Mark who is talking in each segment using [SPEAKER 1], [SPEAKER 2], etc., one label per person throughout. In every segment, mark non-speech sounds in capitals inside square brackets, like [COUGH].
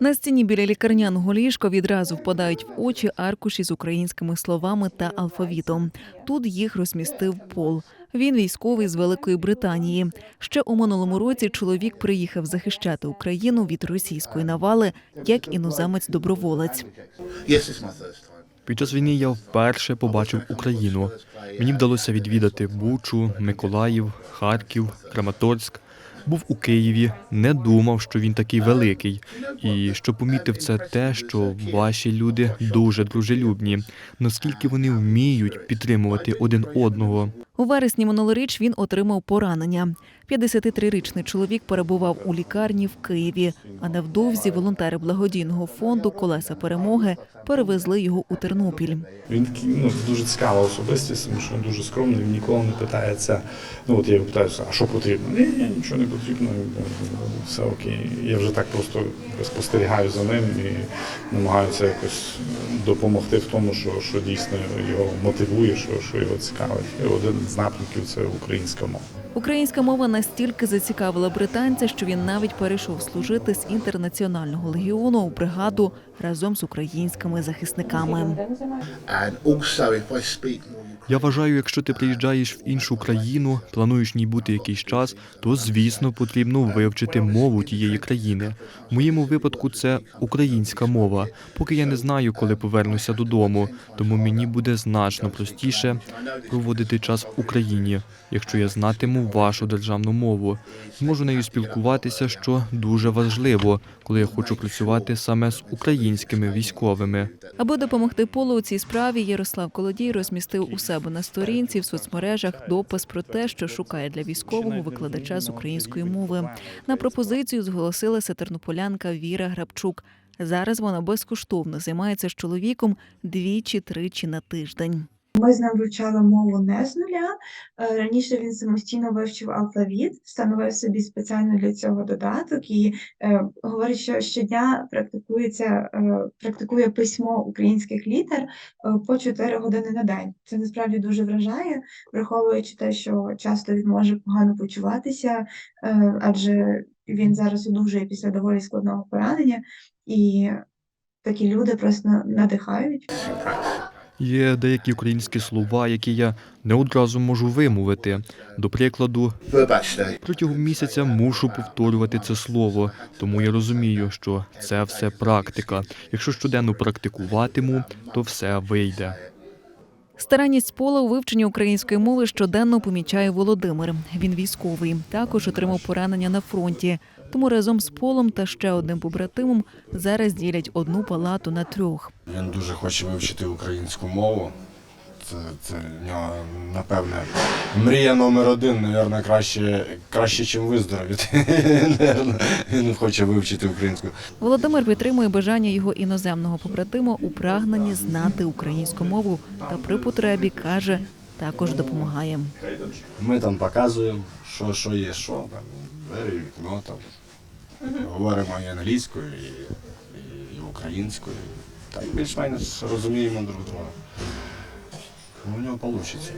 [SPEAKER 1] На стіні біля лікарняного ліжка відразу впадають в очі аркуші з українськими словами та алфавітом. Тут їх розмістив Пол. Він військовий з Великої Британії. Ще у минулому році чоловік приїхав захищати Україну від російської навали як іноземець-доброволець.
[SPEAKER 2] Під час війни я вперше побачив Україну. Мені вдалося відвідати Бучу, Миколаїв, Харків, Краматорськ. Був у Києві, не думав, що він такий великий. І що помітив, це те, що ваші люди дуже дружелюбні. Наскільки вони вміють підтримувати один одного.
[SPEAKER 1] У вересні минулоріч він отримав поранення. 53-річний чоловік перебував у лікарні в Києві, а невдовзі волонтери благодійного фонду Колеса перемоги перевезли його у Тернопіль.
[SPEAKER 3] Він ну, дуже цікава особистість, тому що він дуже скромний, він ніколи не питається. Ну от я питаюся, а що потрібно? Ні, ні, нічого не потрібно, все окей. Я вже так просто спостерігаю за ним і намагаюся якось допомогти в тому, що, що дійсно його мотивує, що, що його цікавить. І один з напрямків це українська мова.
[SPEAKER 1] Українська мова настільки зацікавила британця, що він навіть перейшов служити з інтернаціонального легіону у бригаду разом з українськими захисниками.
[SPEAKER 2] Я вважаю, якщо ти приїжджаєш в іншу країну, плануєш в ній бути якийсь час, то звісно потрібно вивчити мову тієї країни. В моєму випадку це українська мова. Поки я не знаю, коли повернуся додому, тому мені буде значно простіше проводити час в Україні, якщо я знатиму вашу державну мову. Зможу нею спілкуватися, що дуже важливо, коли я хочу працювати саме з українськими військовими.
[SPEAKER 1] Аби допомогти Полу у цій справі, Ярослав Колодій розмістив у себе на сторінці в соцмережах допис про те, що шукає для військового викладача з української мови. На пропозицію зголосилася тернополянка Віра Грабчук. Зараз вона безкоштовно займається з чоловіком двічі-тричі на тиждень.
[SPEAKER 4] Ми з ним вивчали мову не з нуля. Е, Раніше він самостійно вивчив алфавіт, встановив собі спеціально для цього додаток і е, говорить, що щодня практикується, е, практикує письмо українських літер е, по 4 години на день. Це насправді дуже вражає, враховуючи те, що часто він може погано почуватися, е, адже він зараз одужує після доволі складного поранення, і такі люди просто надихають.
[SPEAKER 2] Є деякі українські слова, які я не одразу можу вимовити. До прикладу, протягом місяця мушу повторювати це слово, тому я розумію, що це все практика. Якщо щоденно практикуватиму, то все вийде.
[SPEAKER 1] Старанність Пола у вивченні української мови щоденно помічає Володимир. Він військовий, також отримав поранення на фронті. Тому разом з Полом та ще одним побратимом зараз ділять одну палату на трьох.
[SPEAKER 5] Він дуже хоче вивчити українську мову. Це, це нього, напевне, мрія номер один, напевно, краще, краще, чим виздоровіти. [LAUGHS] Він хоче вивчити українську.
[SPEAKER 1] Володимир підтримує бажання його іноземного побратима у прагненні знати українську мову та при потребі каже, також допомагає.
[SPEAKER 5] Ми там показуємо, що, що є, що там. Двері, вікно там. Говоримо і англійською, і, і, українською. Так більш-менш розуміємо друг друга. Ну, У нього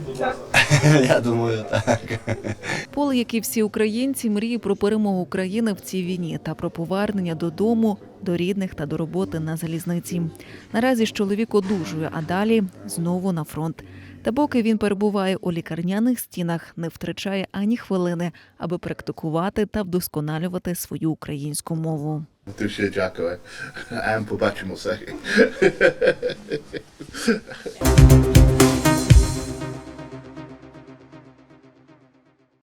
[SPEAKER 5] вийде. [LAUGHS] Я думаю, так.
[SPEAKER 1] Пол, як і всі українці, мріє про перемогу України в цій війні та про повернення додому, до рідних та до роботи на залізниці. Наразі ж чоловік одужує, а далі знову на фронт. Та поки він перебуває у лікарняних стінах, не втрачає ані хвилини, аби практикувати та вдосконалювати свою українську мову.
[SPEAKER 6] Дуже дякую. Побачимося.